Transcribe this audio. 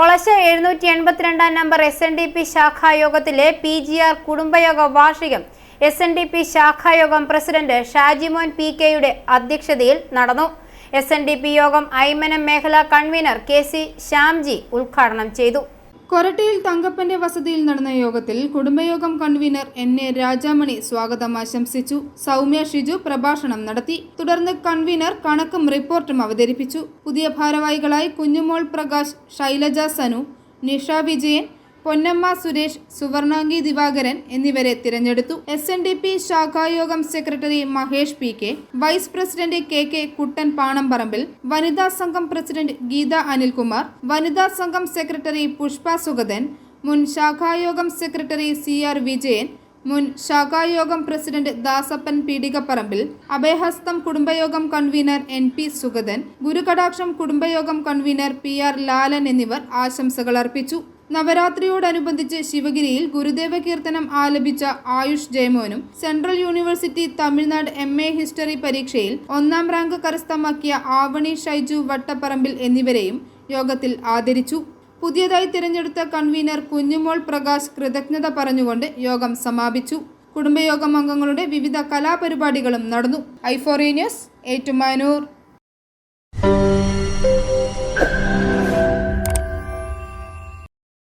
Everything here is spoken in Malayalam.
ഒളശ എഴുന്നൂറ്റി എൺപത്തിരണ്ടാം number S N D P ശാഖായോഗത്തിലെ P G R കുടുംബയോഗ വാർഷികം. എസ് എൻ ഡി പി ശാഖായോഗം പ്രസിഡന്റ് ഷാജിമോൻ പി കെയുടെ അധ്യക്ഷതയിൽ നടന്നു. എസ് എൻ ഡി പി യോഗം ഐമനം മേഖലാ കൺവീനർ കെ സി ശ്യാംജി ഉദ്ഘാടനം ചെയ്തു. കൊരട്ടിയിൽ തങ്കപ്പന്റെ വസതിയിൽ നടന്ന യോഗത്തിൽ കുടുംബയോഗം കൺവീനർ എൻ എ രാജാമണി സ്വാഗതം ആശംസിച്ചു. സൗമ്യ ഷിജു പ്രഭാഷണം നടത്തി. തുടർന്ന് കൺവീനർ കണക്കും റിപ്പോർട്ടും അവതരിപ്പിച്ചു. പുതിയ ഭാരവാഹികളായി കുഞ്ഞുമോൾ പ്രകാശ് ശൈലജ സനു നിഷ വിജയൻ പൊന്നമ്മ സുരേഷ് സുവർണാംഗി ദിവാകരൻ എന്നിവരെ തിരഞ്ഞെടുത്തു. S N D P ശാഖായോഗം secretary Mahesh P K vice president K K Kuttan Panamparambil വനിതാ സംഘം പ്രസിഡന്റ് ഗീത അനിൽകുമാർ വനിതാ സംഘം സെക്രട്ടറി പുഷ്പ സുഗതൻ മുൻ ശാഖായോഗം സെക്രട്ടറി സി ആർ വിജയൻ മുൻ ശാഖായോഗം president Dasappan Peedikaparambil അഭയഹസ്തം കുടുംബയോഗം convener N P Sugathan Gurukadaksham കുടുംബയോഗം convener P R Lalan എന്നിവർ ആശംസകൾ അർപ്പിച്ചു. നവരാത്രിയോടനുബന്ധിച്ച് ശിവഗിരിയിൽ ഗുരുദേവ കീർത്തനം ആലപിച്ച Ayush ജയമോനും central university Tamil Nadu M A history പരീക്ഷയിൽ ഒന്നാം റാങ്ക് കരസ്ഥമാക്കിയ ആവണി ഷൈജു വട്ടപ്പറമ്പിൽ എന്നിവരെയും യോഗത്തിൽ ആദരിച്ചു. പുതിയതായി തിരഞ്ഞെടുത്ത കൺവീനർ കുഞ്ഞുമോൾ പ്രകാശ് കൃതജ്ഞത പറഞ്ഞുകൊണ്ട് യോഗം സമാപിച്ചു. കുടുംബയോഗം അംഗങ്ങളുടെ വിവിധ കലാപരിപാടികളും നടന്നു. ഐഫോറീനിയസ് ന്യൂസ് ഏറ്റുമാനൂർ.